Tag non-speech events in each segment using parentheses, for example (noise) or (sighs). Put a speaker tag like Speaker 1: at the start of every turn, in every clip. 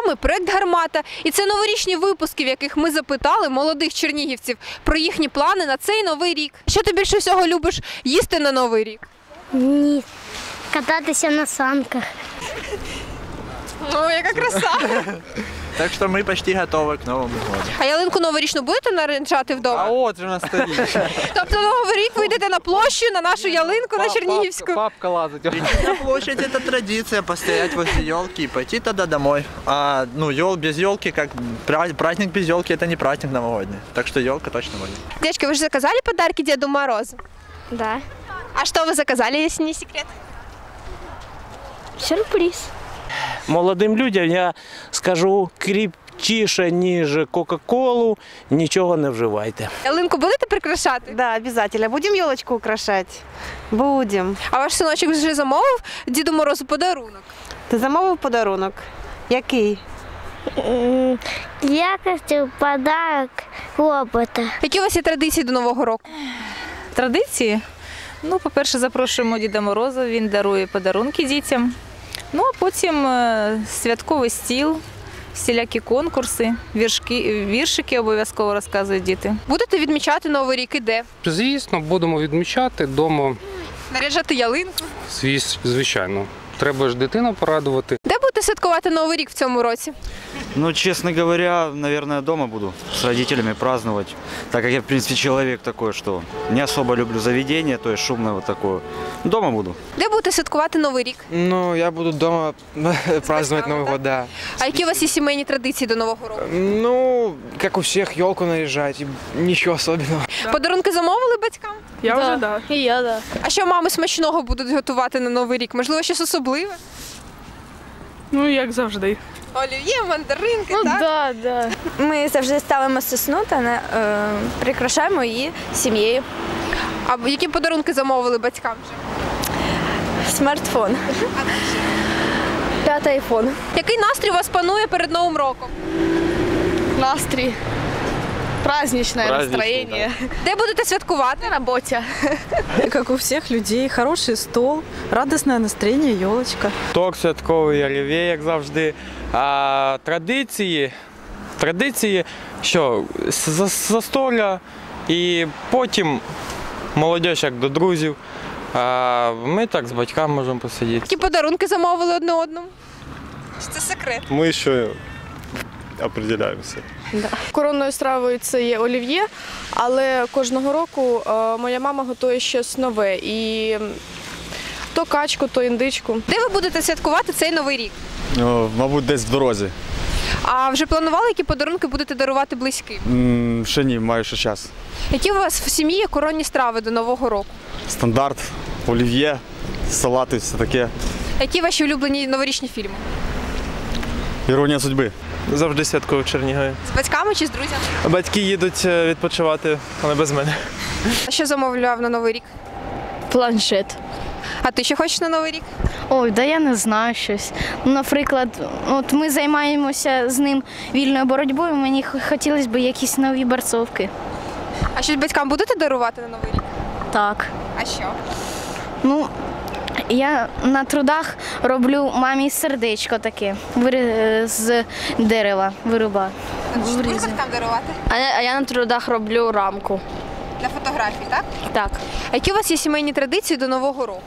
Speaker 1: вами проект Гармата. І це новорічні випуски, в яких ми запитали молодих чернігівців про їхні плани на цей новий рік. Що ти більше всього любиш їсти на новий рік?
Speaker 2: Ні. Кататися на санках.
Speaker 1: Ну, яка краса! (laughs)
Speaker 3: Так что мы почти готовы к Новому году.
Speaker 1: А ялинку новорічну будете наряджати вдома?
Speaker 4: от же на столі.
Speaker 1: Тобто на новий рік ви йдете на площу, на нашу ялинку, на Чернігівську.
Speaker 4: Папка лазить.
Speaker 3: На площадь это традиция постоять возле елки и пойти тогда домой. А ну ел без елки, как пра- праздник без елки, это не праздник новогодний. Так что елка точно будет.
Speaker 1: Девочки, вы же заказали подарки Деду Морозу?
Speaker 2: Да.
Speaker 1: А что вы заказали, если не секрет?
Speaker 2: Сюрприз.
Speaker 5: Молодим людям я скажу кріпчіше, ніж Кока-Колу, нічого не вживайте.
Speaker 1: Ялинку будете прикрашати?
Speaker 6: Да, обязательно. Будем елочку украшать? Будем.
Speaker 1: А ваш синочок вже замовив Діду Морозу подарунок?
Speaker 6: Ти замовив подарунок? Який?
Speaker 2: Я хочу подарок робота.
Speaker 1: Які у вас є традиції до Нового року?
Speaker 7: Традиції. Ну, по-перше, запрошуємо Діда Мороза, він дарує подарунки дітям. Ну, а потім е, святковий стіл, всілякі конкурси, віршки, віршики обов'язково розказують діти.
Speaker 1: Будете відмічати Новий рік і де?
Speaker 8: Звісно, будемо відмічати вдома,
Speaker 1: Наряджати ялинку?
Speaker 8: Звісно, звичайно. Треба ж дитину порадувати.
Speaker 1: Де будете святкувати Новий рік в цьому році?
Speaker 9: Ну, честно говоря, наверное, дома буду с родителями праздновать, так как я, в принципе, человек такой, что не особо люблю заведение, то есть шумное вот такое. Дома буду.
Speaker 1: Де будете святкувати Новий рік?
Speaker 4: Ну, я буду дома (laughs) праздновать Новый год, да.
Speaker 1: А які у вас є сімейні традиції до Нового року?
Speaker 4: Ну, как у всех, елку наряжать, и ничего особенного. (laughs)
Speaker 1: Подарунки замовили батькам?
Speaker 7: Я вже да.
Speaker 2: І я, да.
Speaker 1: А що мами смачного будуть готувати на Новий рік? Можливо, щось особливе?
Speaker 7: Ну, як завжди.
Speaker 1: Олів'є, мандаринки,
Speaker 10: Ну
Speaker 1: так?
Speaker 10: да, да. Ми завжди ставимо сосну та не, е, прикрашаємо її сім'єю.
Speaker 1: А які подарунки замовили батькам вже?
Speaker 10: Смартфон. П'ятий айфон.
Speaker 1: Який настрій у вас панує перед Новим роком?
Speaker 10: Настрій. Праздничное
Speaker 5: Праздничный,
Speaker 10: настроение.
Speaker 1: Де будете святкувати?
Speaker 10: На работе.
Speaker 6: Как у всех людей, хороший стол, радостное настроение, елочка.
Speaker 4: Торт святковий, олів'є, як завжди. А традиції, традиції, що за- застолля і потім молодь як до друзів. А ми так з батьками можемо посидіти.
Speaker 1: Які подарунки замовили одне одному? Чи це секрет?
Speaker 11: Мы еще определяемся.
Speaker 10: Коронною стравою це є олів'є, але кожного року е, моя мама готує щось нове. І то качку, то індичку.
Speaker 1: Де ви будете святкувати цей новий рік?
Speaker 11: О, мабуть, десь в дорозі.
Speaker 1: А вже планували, які подарунки будете дарувати близьким?
Speaker 11: М, Ще ні, маю ще час.
Speaker 1: Які у вас в сім'ї є коронні страви до Нового року?
Speaker 11: Стандарт, олів'є, салати, все таке.
Speaker 1: Які ваші улюблені новорічні фільми?
Speaker 11: Іронія судьби.
Speaker 4: Завжди святкую в Чернігові.
Speaker 1: З батьками чи з друзями?
Speaker 4: Батьки їдуть е, відпочивати, але без мене.
Speaker 1: А що замовляв на Новий рік?
Speaker 10: Планшет.
Speaker 1: А ти що хочеш на Новий рік?
Speaker 12: Ой, да я не знаю щось. Наприклад, от ми займаємося з ним вільною боротьбою. Мені хотілося б якісь нові борцовки.
Speaker 1: А щось батькам будете дарувати на Новий рік?
Speaker 12: Так.
Speaker 1: А що?
Speaker 12: Ну, я на трудах роблю мамі сердечко таке з дерева вируба.
Speaker 1: Дарувати?
Speaker 10: А я, а я на трудах роблю рамку.
Speaker 1: Для фотографій, так?
Speaker 10: Так.
Speaker 1: А які у вас є сімейні традиції до Нового року?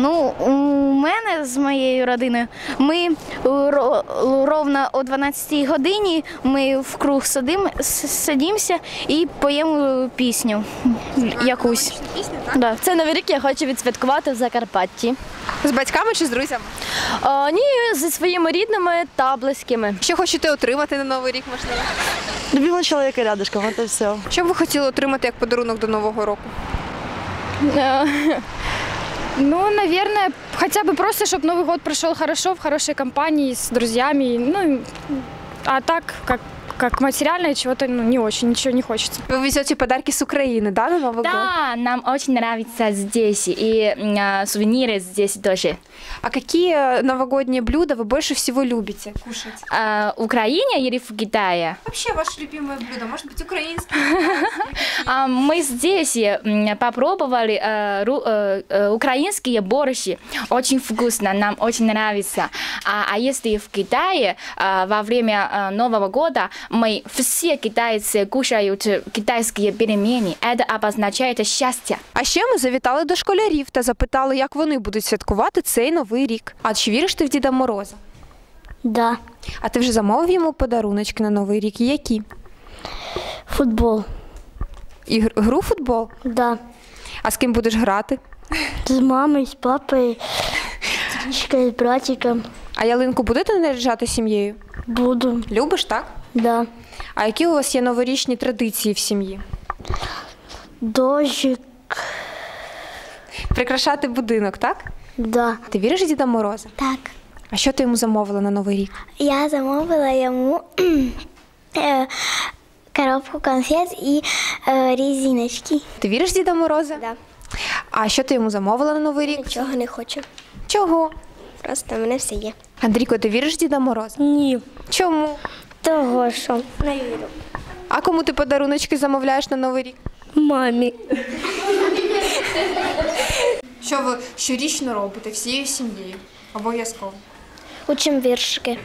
Speaker 12: Ну, у мене з моєю родиною ми е, ровно о 12 годині ми в круг сидим, с- і поємо пісню якусь. Да.
Speaker 10: Це новий рік я хочу відсвяткувати в Закарпатті.
Speaker 1: З батьками чи з друзями?
Speaker 10: А, ні, зі своїми рідними та близькими.
Speaker 1: Що хочете отримати на Новий рік, можливо?
Speaker 6: Любимого человека рядышком, это все.
Speaker 1: Що б ви хотіли отримати як подарунок до Нового року?
Speaker 10: Ну, наверное, хотя бы просто, чтобы Новый год прошел хорошо, в хорошей компании, с друзьями. Ну, а так, как, как материальное, чего-то ну, не очень, ничего не хочется.
Speaker 1: Ви везете подарки з України, да, на Новий год?
Speaker 12: Да, нам очень нравится здесь, и а, сувениры здесь тоже.
Speaker 1: А какие э, новогодние блюда вы больше всего любите кушать?
Speaker 12: А, в Украине или в Китае?
Speaker 1: Вообще ваше любимое блюдо, может быть, украинское? (laughs)
Speaker 13: А, Мы здесь м, попробовали э, ру- э, э, украинские борщи. Очень вкусно, нам очень нравится. А, а если в Китае э, во время э, Нового года мы все китайцы кушают китайские пельмени, это обозначает счастье.
Speaker 1: А ще ми завітали до школярів та запитали, як вони будуть святкувати цей новий рік. А чи віриш ти в Діда Мороза?
Speaker 2: Да.
Speaker 1: А ти вже замовив йому подаруночки на новий рік? І які?
Speaker 2: Футбол.
Speaker 1: І гр- гру в футбол?
Speaker 2: Да.
Speaker 1: А з ким будеш грати?
Speaker 2: З мамою, з папою, з дочкою, з братиком.
Speaker 1: А ялинку будете наряджати сім'єю?
Speaker 2: Буду.
Speaker 1: Любиш, так?
Speaker 2: Да.
Speaker 1: А які у вас є новорічні традиції в сім'ї?
Speaker 2: Дожик.
Speaker 1: Прикрашати будинок, так?
Speaker 2: Да.
Speaker 1: Ти віриш в Діда Мороза?
Speaker 2: Так.
Speaker 1: А що ти йому замовила на новий рік?
Speaker 2: Я замовила йому (clears throat) е, коробку конфет і е, резиночки.
Speaker 1: Ти віриш Діда Мороза?
Speaker 2: Да.
Speaker 1: А що ти йому замовила на новий рік?
Speaker 2: Нічого не хочу.
Speaker 1: Чого?
Speaker 2: Просто в мене все є.
Speaker 1: Андрійко, ти віриш Діда Мороза?
Speaker 2: Ні.
Speaker 1: Чому?
Speaker 2: Того що. Не вірю.
Speaker 1: А кому ти подаруночки замовляєш на новий рік?
Speaker 2: Мамі.
Speaker 1: Що ви щорічно робите всією сім'єю? Обов'язково.
Speaker 2: Учимо віршики.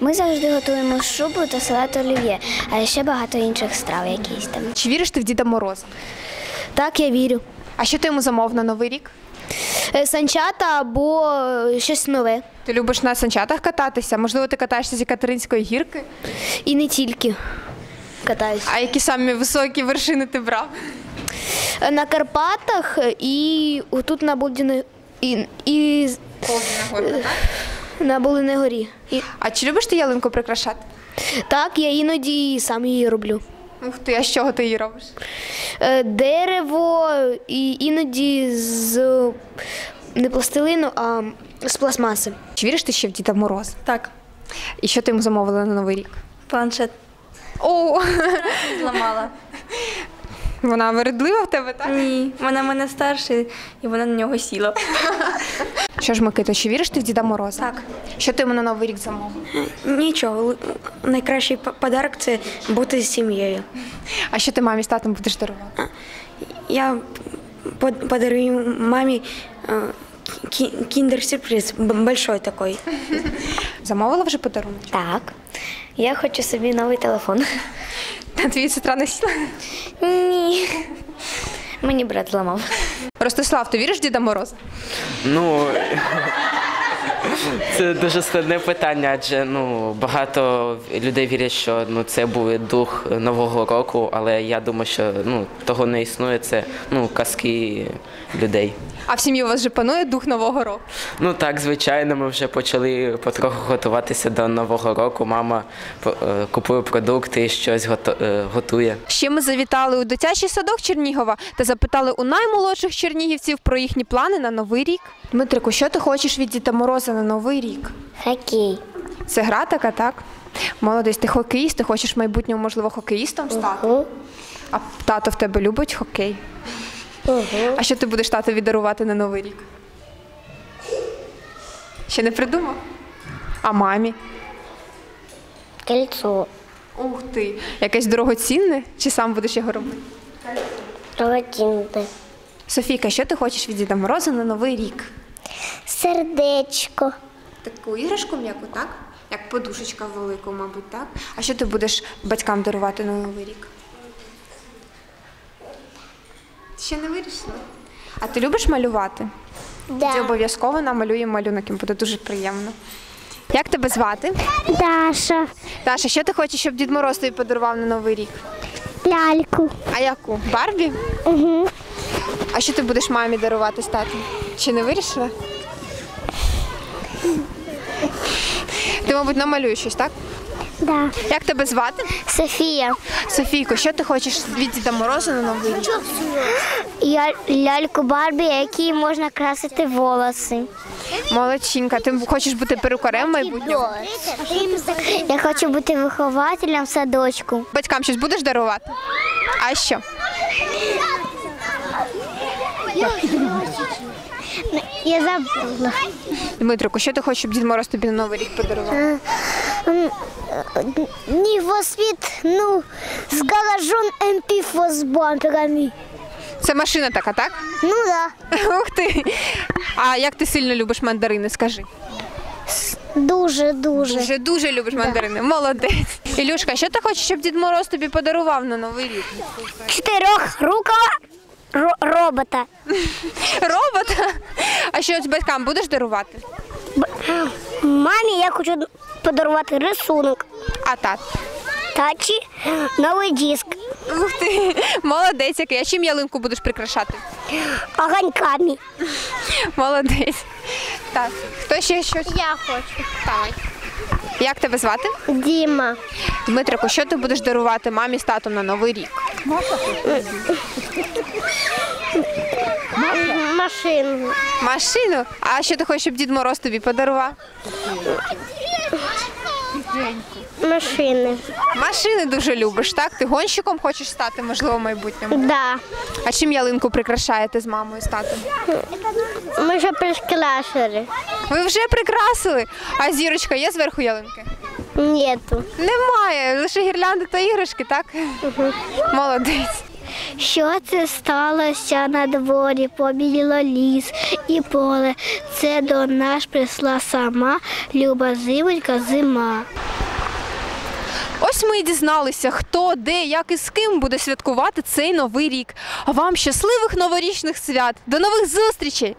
Speaker 2: Ми завжди готуємо шубу та салат олів'є, а ще багато інших страв якісь там.
Speaker 1: Чи віриш ти в Діда Мороза?
Speaker 2: Так, я вірю.
Speaker 1: А що ти йому замовив на новий рік?
Speaker 2: Е, Санчата або е, щось нове.
Speaker 1: Ти любиш на санчатах кататися? Можливо, ти катаєшся з Екатеринської гірки?
Speaker 2: І не тільки катаюсь.
Speaker 1: А які самі високі вершини ти брав?
Speaker 2: Е, На Карпатах і тут на Булдіни і, і (sighs) на Булинегорі. І,
Speaker 1: А чи любиш ти ялинку прикрашати?
Speaker 2: так, я іноді сам її роблю.
Speaker 1: Ух ти, а з чого ти її робиш?
Speaker 2: Е, Дерево і іноді з не пластилину, а з пластмаси.
Speaker 1: Чи віриш ти ще в Діда Мороза?
Speaker 6: Так,
Speaker 1: І що ти йому замовила на новий рік?
Speaker 6: планшет
Speaker 1: О, (laughs)
Speaker 6: зламала.
Speaker 1: вона вередлива в тебе, так?
Speaker 6: Ні, вона в мене старша, і вона на нього сіла. (laughs)
Speaker 1: Що ж, Микита, чи віриш ти в Діда Мороза?
Speaker 6: Так.
Speaker 1: Що ти йому на новий рік замовив?
Speaker 6: Нічого, найкращий подарок це бути з сім'єю.
Speaker 1: А що ти мамі з татом будеш дарувати?
Speaker 6: Я подарую мамі кіндер-сюрприз, большой такой. (laughs)
Speaker 1: Замовила вже подарунок?
Speaker 2: Так. Я хочу собі новий телефон.
Speaker 1: Та твій сестра не сіла?
Speaker 2: Ні. Мені брат зламав.
Speaker 1: Ростислав, ти віриш в Діда Мороза?
Speaker 5: Ну це дуже складне питання, адже ну багато людей вірять, що ну це буде дух нового року, але я думаю, що ну того не існує. Це ну казки людей.
Speaker 1: А в сім'ї у вас вже панує дух нового року?
Speaker 5: Ну так, звичайно, ми вже почали потроху готуватися до нового року. Мама е, купує продукти, щось гото- е, готує.
Speaker 1: Ще ми завітали у дитячий садок Чернігова та запитали у наймолодших чернігівців про їхні плани на новий рік. Дмитрику, що ти хочеш від Діда Мороза на новий рік?
Speaker 2: Хокей.
Speaker 1: Це гра така, так? Молодець, ти хокеїст, ти хочеш в майбутньому, можливо, хокеїстом стати? А тато в тебе любить хокей? А що ти будеш татові дарувати на новий рік? Ще не придумав? А мамі?
Speaker 2: Кольцо.
Speaker 1: Ух ти! Якесь дорогоцінне? Чи сам будеш його робити?
Speaker 2: Рогатінне.
Speaker 1: Софійка, що ти хочеш від Діда Мороза на новий рік?
Speaker 2: Сердечко.
Speaker 1: Таку іграшку м'яку, так? Як подушечка велику, мабуть, так? А що ти будеш батькам дарувати на новий рік? Ще не вирішила. А ти любиш малювати? Ти обов'язково намалюємо малюнок, їм буде дуже приємно. Як тебе звати?
Speaker 2: Даша.
Speaker 1: Даша, що ти хочеш, щоб Дід Мороз тобі подарував на новий рік?
Speaker 2: Ляльку.
Speaker 1: А яку? Барбі?
Speaker 2: Угу.
Speaker 1: А що ти будеш мамі дарувати з татом? Чи не вирішила? Ти, мабуть, намалюєш щось, так?
Speaker 2: Да.
Speaker 1: Як тебе звати?
Speaker 2: Софія.
Speaker 1: Софійко, що ти хочеш від Діда Мороза на новий рік?
Speaker 2: Я ляльку Барбі, якій можна красити волоси.
Speaker 1: Молодчинка, ти хочеш бути перукарем майбутнього?
Speaker 2: Я хочу бути вихователем в садочку.
Speaker 1: Батькам щось будеш дарувати? А що?
Speaker 2: Я забула.
Speaker 1: Дмитрику, що ти хочеш, щоб Дід Мороз тобі на новий рік подарував?
Speaker 14: Не світ, ну, з гаражом МП з бамперами.
Speaker 1: Це машина така, так?
Speaker 14: Ну да. (laughs)
Speaker 1: Ух ти. А як ти сильно любиш мандарини, скажи?
Speaker 14: Дуже, дуже.
Speaker 1: Дуже дуже любиш мандарини. Молодець. Ілюшка, що ти хочеш, щоб Дід Мороз тобі подарував на Новий рік?
Speaker 14: Чотирьохрукого ро- робота. (laughs)
Speaker 1: Робота? А що з батькам будеш дарувати?
Speaker 14: Мамі я хочу подарувати рисунок.
Speaker 1: А тат?
Speaker 14: Тачі новий диск.
Speaker 1: Ух ти, молодець який. А чим ялинку будеш прикрашати?
Speaker 14: Огоньками.
Speaker 1: Молодець. Так, хто ще щось?
Speaker 14: Я хочу.
Speaker 1: Давай. Як тебе звати?
Speaker 14: Діма.
Speaker 1: Дмитрику, що ти будеш дарувати мамі з татом на Новий рік?
Speaker 14: Машину.
Speaker 1: Машину? А що ти хочеш, щоб Дід Мороз тобі подарував?
Speaker 14: Машини.
Speaker 1: Машини дуже любиш, так? Ти гонщиком хочеш стати, можливо, в майбутньому?
Speaker 14: Да.
Speaker 1: А чим ялинку прикрашаєте з мамою, з татом?
Speaker 14: Ми вже прикрашили.
Speaker 1: Ви вже прикрасили? А зірочка є зверху ялинки?
Speaker 14: Нету.
Speaker 1: Немає, лише гірлянди та іграшки, так? Молодець.
Speaker 14: Що це сталося на дворі, побіліло ліс і поле. Це до нас прийшла сама люба зимонька зима.
Speaker 1: Ось ми і дізналися, хто, де, як і з ким буде святкувати цей новий рік. А вам щасливих новорічних свят. До нових зустрічей!